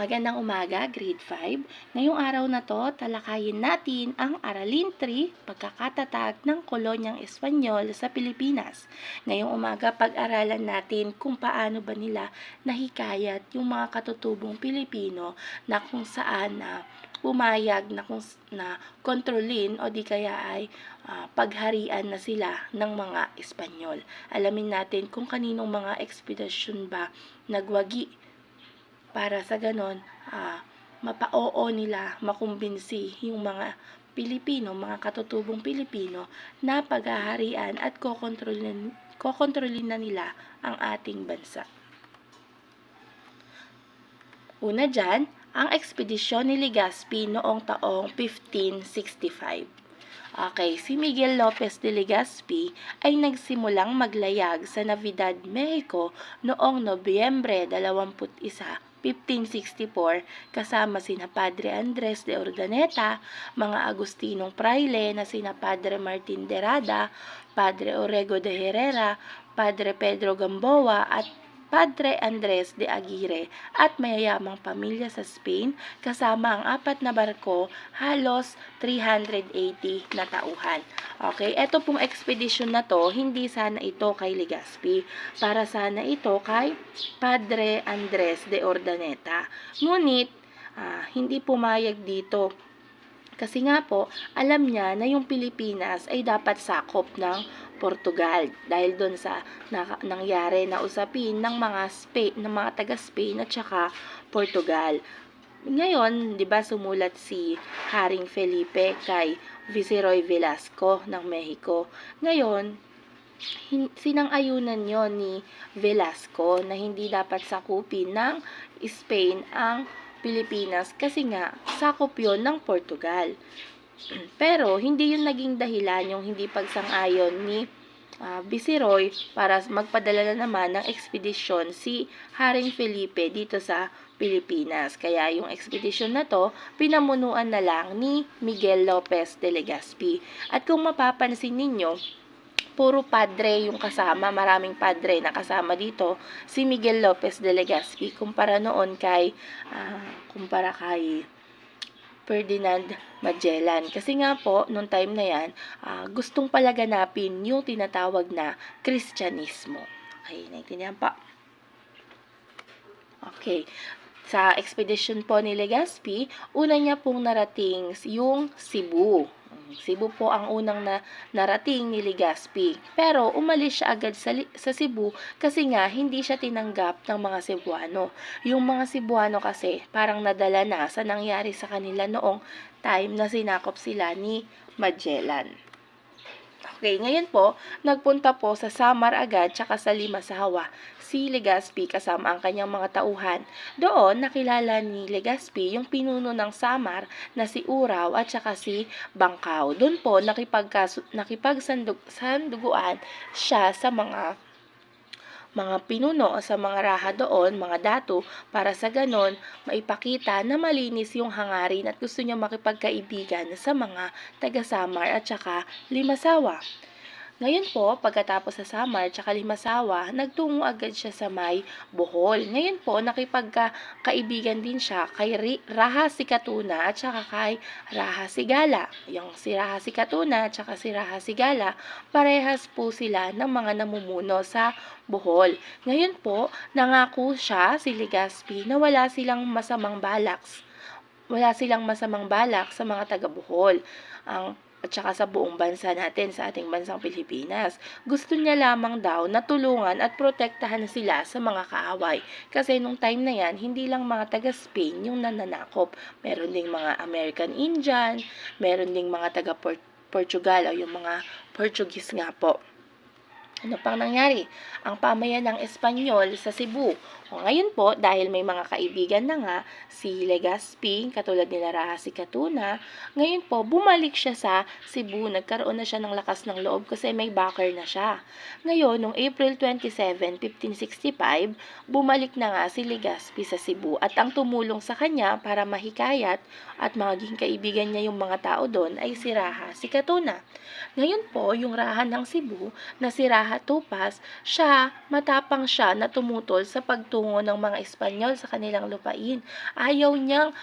Magandang umaga, grade 5. Ngayong araw na to, talakayin natin ang Aralin 3, pagkakatatag ng kolonyang Espanyol sa Pilipinas. Ngayong umaga, pag-aralan natin kung paano ba nila nahikayat yung mga katutubong Pilipino na kung saan na pumayag na, kung, na kontrolin o di kaya ay ah, pagharian na sila ng mga Espanyol. Alamin natin kung kaninong mga ekspedisyon ba nagwagi para sa ganon, ah, mapa-oo nila, makumbinsi yung mga Pilipino, mga katutubong Pilipino na paghaharian at kokontrolin, kokontrolin na nila ang ating bansa. Una dyan, ang ekspedisyon ni Legazpi noong taong 1565. Okay, si Miguel Lopez de Legazpi ay nagsimulang maglayag sa Navidad, Mexico noong Nobyembre 21, 1564 kasama sina Padre Andres de Urdaneta, mga Agustinong Praile na sina Padre Martin de Rada, Padre Orego de Herrera, Padre Pedro Gamboa at Padre Andres de Aguirre at mayayamang pamilya sa Spain kasama ang apat na barko halos 380 na tauhan. Okay, eto pong expedition na to, hindi sana ito kay Legazpi. Para sana ito kay Padre Andres de Ordaneta. Ngunit, ah, hindi pumayag dito kasi nga po, alam niya na yung Pilipinas ay dapat sakop ng Portugal dahil doon sa na, nangyari na usapin ng mga Spain, ng mga taga Spain at saka Portugal. Ngayon, 'di ba sumulat si Haring Felipe kay Viceroy Velasco ng Mexico. Ngayon, sinang-ayunan yon ni Velasco na hindi dapat sakupin ng Spain ang Pilipinas kasi nga sakop yon ng Portugal. Pero hindi yun naging dahilan yung hindi pagsang-ayon ni ah, Viceroy para magpadala na naman ng ekspedisyon si Haring Felipe dito sa Pilipinas. Kaya yung ekspedisyon na to, pinamunuan na lang ni Miguel Lopez de Legazpi. At kung mapapansin ninyo, puro padre yung kasama, maraming padre na kasama dito, si Miguel Lopez de Legazpi, kumpara noon kay, ah, kumpara kay Ferdinand Magellan. Kasi nga po, nung time na yan, ah, gustong palaganapin yung tinatawag na Kristyanismo. Okay, naintindihan pa. Okay. Sa expedition po ni Legazpi, una niya pong narating yung Cebu. Cebu po ang unang na narating ni Legazpi. Pero umalis siya agad sa, sa Cebu kasi nga hindi siya tinanggap ng mga Cebuano. Yung mga Cebuano kasi parang nadala na sa nangyari sa kanila noong time na sinakop sila ni Magellan. Okay, ngayon po, nagpunta po sa Samar agad tsaka sa Limasawa si Legazpi kasama ang kanyang mga tauhan. Doon, nakilala ni Legazpi yung pinuno ng Samar na si Uraw at saka si Bangkaw. Doon po, nakipagkas- nakipagsanduguan siya sa mga mga pinuno sa mga raha doon, mga datu, para sa ganon, maipakita na malinis yung hangarin at gusto niya makipagkaibigan sa mga taga-Samar at saka Limasawa. Ngayon po, pagkatapos sa Samar at Limasawa, nagtungo agad siya sa may Bohol. Ngayon po, nakipagkaibigan din siya kay Raha Sikatuna at saka kay Raha Sigala. Yung si Raha Sikatuna at saka si Raha Sigala, parehas po sila ng mga namumuno sa Bohol. Ngayon po, nangako siya, si Legazpi, na wala silang masamang balaks. Wala silang masamang balak sa mga taga Bohol. Ang at saka sa buong bansa natin, sa ating bansang Pilipinas. Gusto niya lamang daw na tulungan at protektahan sila sa mga kaaway. Kasi nung time na yan, hindi lang mga taga Spain yung nananakop. Meron ding mga American Indian, meron ding mga taga Port- Portugal o yung mga Portuguese nga po. Ano pang nangyari? Ang pamayan ng Espanyol sa Cebu. O ngayon po, dahil may mga kaibigan na nga, si Legazpi, katulad ni Raha Sikatuna, ngayon po, bumalik siya sa Cebu. Nagkaroon na siya ng lakas ng loob kasi may backer na siya. Ngayon, noong April 27, 1565, bumalik na nga si Legazpi sa Cebu at ang tumulong sa kanya para mahikayat at maging kaibigan niya yung mga tao doon ay si Raha Sikatuna. Ngayon po, yung Raha ng Cebu na si Raha Raha Tupas, siya, matapang siya na tumutol sa pagtungo ng mga Espanyol sa kanilang lupain. Ayaw niyang,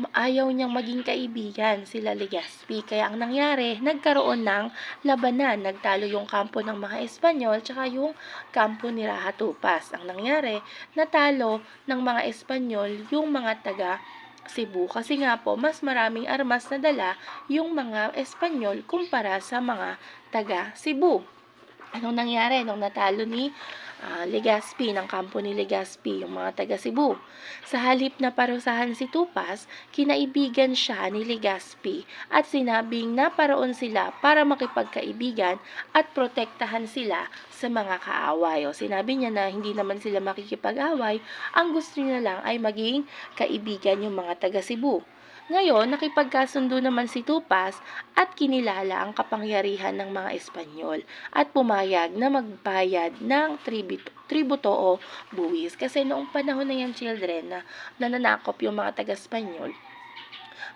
ma- ayaw niyang maging kaibigan sila Legazpi. Kaya ang nangyari, nagkaroon ng labanan. Nagtalo yung kampo ng mga Espanyol tsaka yung kampo ni Raha Tupas. Ang nangyari, natalo ng mga Espanyol yung mga taga Cebu kasi nga po mas maraming armas na dala yung mga Espanyol kumpara sa mga taga Cebu. Anong nangyari nung natalo ni ah, Legazpi, ng kampo ni Legazpi, yung mga taga Cebu? Sa halip na parusahan si Tupas, kinaibigan siya ni Legazpi at sinabing naparoon sila para makipagkaibigan at protektahan sila sa mga kaaway. O sinabi niya na hindi naman sila makikipag-away, ang gusto niya lang ay maging kaibigan yung mga taga Cebu. Ngayon, nakipagkasundo naman si Tupas at kinilala ang kapangyarihan ng mga Espanyol at pumayag na magbayad ng tributo, tributo o buwis. Kasi noong panahon na yan, children, na nananakop yung mga taga-Espanyol,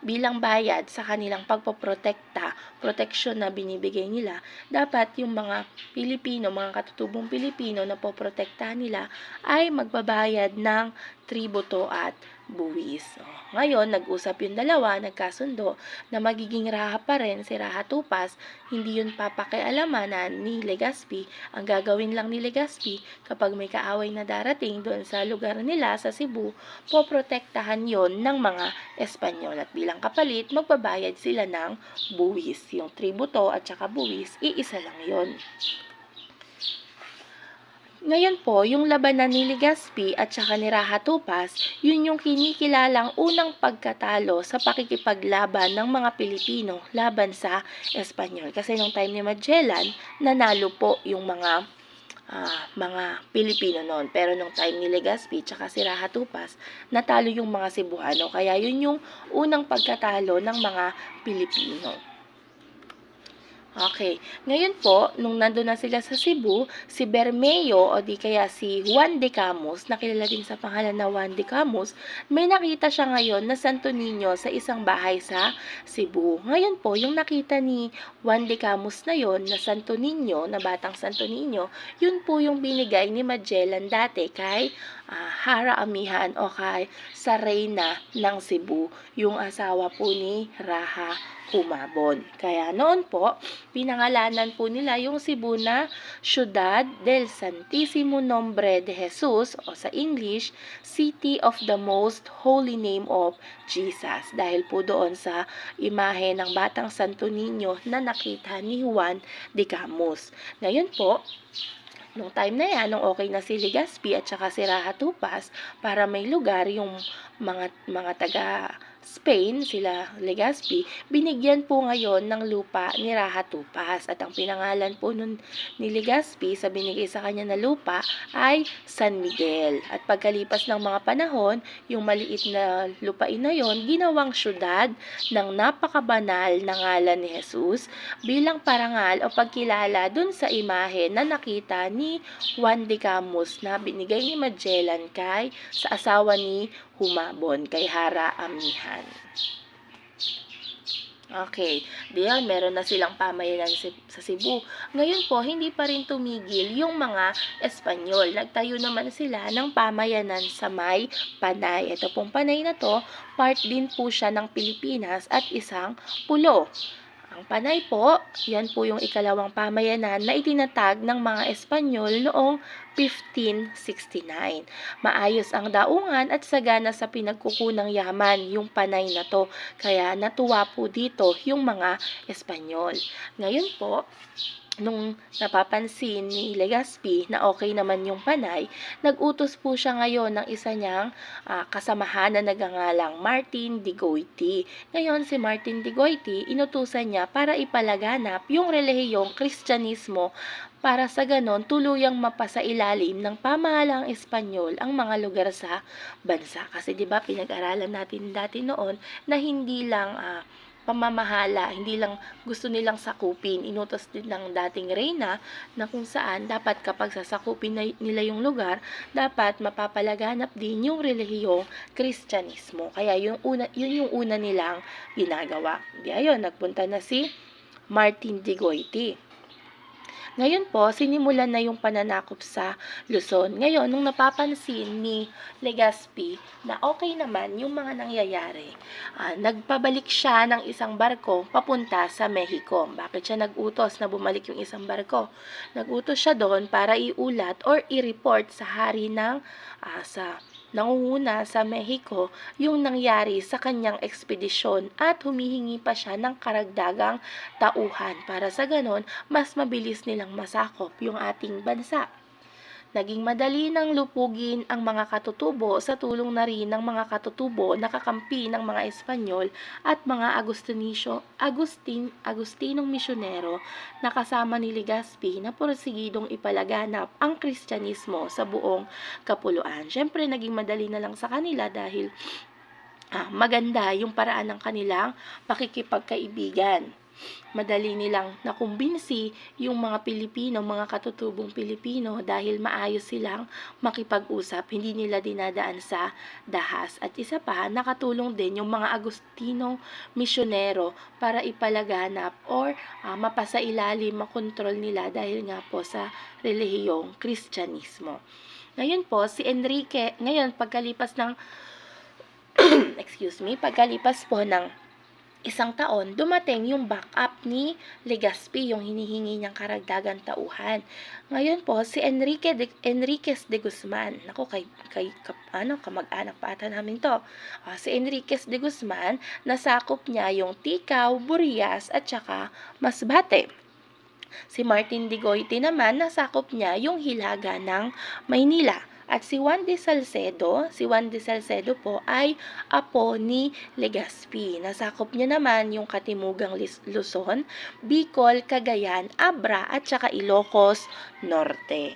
bilang bayad sa kanilang pagpoprotekta, proteksyon na binibigay nila, dapat yung mga Pilipino, mga katutubong Pilipino na poprotektahan nila ay magbabayad ng tributo at buwis. O, ngayon, nag-usap yung dalawa, nagkasundo na magiging raha pa rin si Raha Tupas, hindi yun papakialamanan ni Legazpi. Ang gagawin lang ni Legazpi kapag may kaaway na darating doon sa lugar nila sa Cebu, poprotektahan yon ng mga Espanyol at bilang kapalit, magbabayad sila ng buwis. Yung tributo at saka buwis, iisa lang yon. Ngayon po, yung labanan ni Legazpi at saka ni Raha Tupas, yun yung kinikilalang unang pagkatalo sa pakikipaglaban ng mga Pilipino laban sa Espanyol. Kasi nung time ni Magellan, nanalo po yung mga ah, mga Pilipino noon. Pero nung time ni Legazpi tsaka si Raha Tupas, natalo yung mga Cebuano. Kaya yun yung unang pagkatalo ng mga Pilipino. Okay. Ngayon po, nung nandun na sila sa Cebu, si Bermeo o di kaya si Juan de Camus, nakilala din sa pangalan na Juan de Camus, may nakita siya ngayon na Santo Niño sa isang bahay sa Cebu. Ngayon po, yung nakita ni Juan de Camus na yon na Santo Niño, na batang Santo Niño, yun po yung binigay ni Magellan dati kay ah, Hara Amihan o kay sa Reyna ng Cebu, yung asawa po ni Raha Humabon. Kaya noon po, pinangalanan po nila yung Cebu na Ciudad del Santísimo Nombre de Jesus o sa English, City of the Most Holy Name of Jesus. Dahil po doon sa imahe ng Batang Santo Niño na nakita ni Juan de Camus. Ngayon po, Nung time na yan, nung okay na si Legazpi at saka si Raha Tupas, para may lugar yung mga, mga taga Spain, sila Legazpi, binigyan po ngayon ng lupa ni Raha Tupas. At ang pinangalan po nun ni Legazpi sa binigay sa kanya na lupa ay San Miguel. At pagkalipas ng mga panahon, yung maliit na lupain na yon ginawang syudad ng napakabanal na ngalan ni Jesus bilang parangal o pagkilala dun sa imahe na nakita ni Juan de Camus na binigay ni Magellan kay sa asawa ni Humabon kay Hara Amihan. Okay, diyan meron na silang pamayanan sa Cebu. Ngayon po, hindi pa rin tumigil yung mga Espanyol. Nagtayo naman sila ng pamayanan sa may Panay. Ito pong Panay na to, part din po siya ng Pilipinas at isang pulo. Ang Panay po, yan po yung ikalawang pamayanan na itinatag ng mga Espanyol noong 1569. Maayos ang daungan at sagana sa pinagkukunang yaman yung Panay na to. Kaya natuwa po dito yung mga Espanyol. Ngayon po, nung napapansin ni Legazpi na okay naman yung panay, nag-utos po siya ngayon ng isa niyang ah, kasamahan na nagangalang Martin de Goiti. Ngayon si Martin de Goiti, inutusan niya para ipalaganap yung relihiyong Kristyanismo para sa ganon tuluyang mapasailalim ng pamahalang Espanyol ang mga lugar sa bansa. Kasi 'di ba pinag-aralan natin dati noon na hindi lang ah, pamamahala, hindi lang gusto nilang sakupin. Inutos din ng dating reyna na kung saan dapat kapag sasakupin nila yung lugar, dapat mapapalaganap din yung relihiyong Kristyanismo. Kaya yung una, yun yung una nilang ginagawa. Di ayun, nagpunta na si Martin de Goiti. Ngayon po, sinimulan na yung pananakop sa Luzon. Ngayon, nung napapansin ni Legazpi na okay naman yung mga nangyayari, ah, nagpabalik siya ng isang barko papunta sa Mexico. Bakit siya nag-utos na bumalik yung isang barko? Nag-utos siya doon para iulat or i-report sa hari ng ah, sa nangunguna sa Mexico yung nangyari sa kanyang ekspedisyon at humihingi pa siya ng karagdagang tauhan para sa ganon mas mabilis nilang masakop yung ating bansa. Naging madali ng lupugin ang mga katutubo sa tulong na rin ng mga katutubo na kakampi ng mga Espanyol at mga Agustinisyo, Agustin, Agustinong misyonero na kasama ni Legazpi na porsigidong ipalaganap ang Kristyanismo sa buong kapuluan. Siyempre, naging madali na lang sa kanila dahil ah, maganda yung paraan ng kanilang pakikipagkaibigan. Madali nilang nakumbinsi yung mga Pilipino, mga katutubong Pilipino dahil maayos silang makipag-usap, hindi nila dinadaan sa dahas. At isa pa, nakatulong din yung mga Agustino misyonero para ipalaganap or ah, mapasailalim, makontrol nila dahil nga po sa relihiyong Kristyanismo. Ngayon po, si Enrique, ngayon pagkalipas ng excuse me, pagkalipas po ng isang taon, dumating yung backup ni Legazpi, yung hinihingi niyang karagdagan tauhan. Ngayon po, si Enrique de, Enriquez de Guzman, ako kay, kay kap- ano, kamag-anak pa ata namin to. Ah, si Enriquez de Guzman, nasakop niya yung Tikaw, Burias, at saka Masbate. Si Martin de Goiti naman, nasakop niya yung Hilaga ng Maynila. At si Juan de Salcedo, si Juan de Salcedo po ay apo ni Legazpi. Nasakop niya naman yung Katimugang Luzon, Bicol, Cagayan, Abra at saka Ilocos Norte.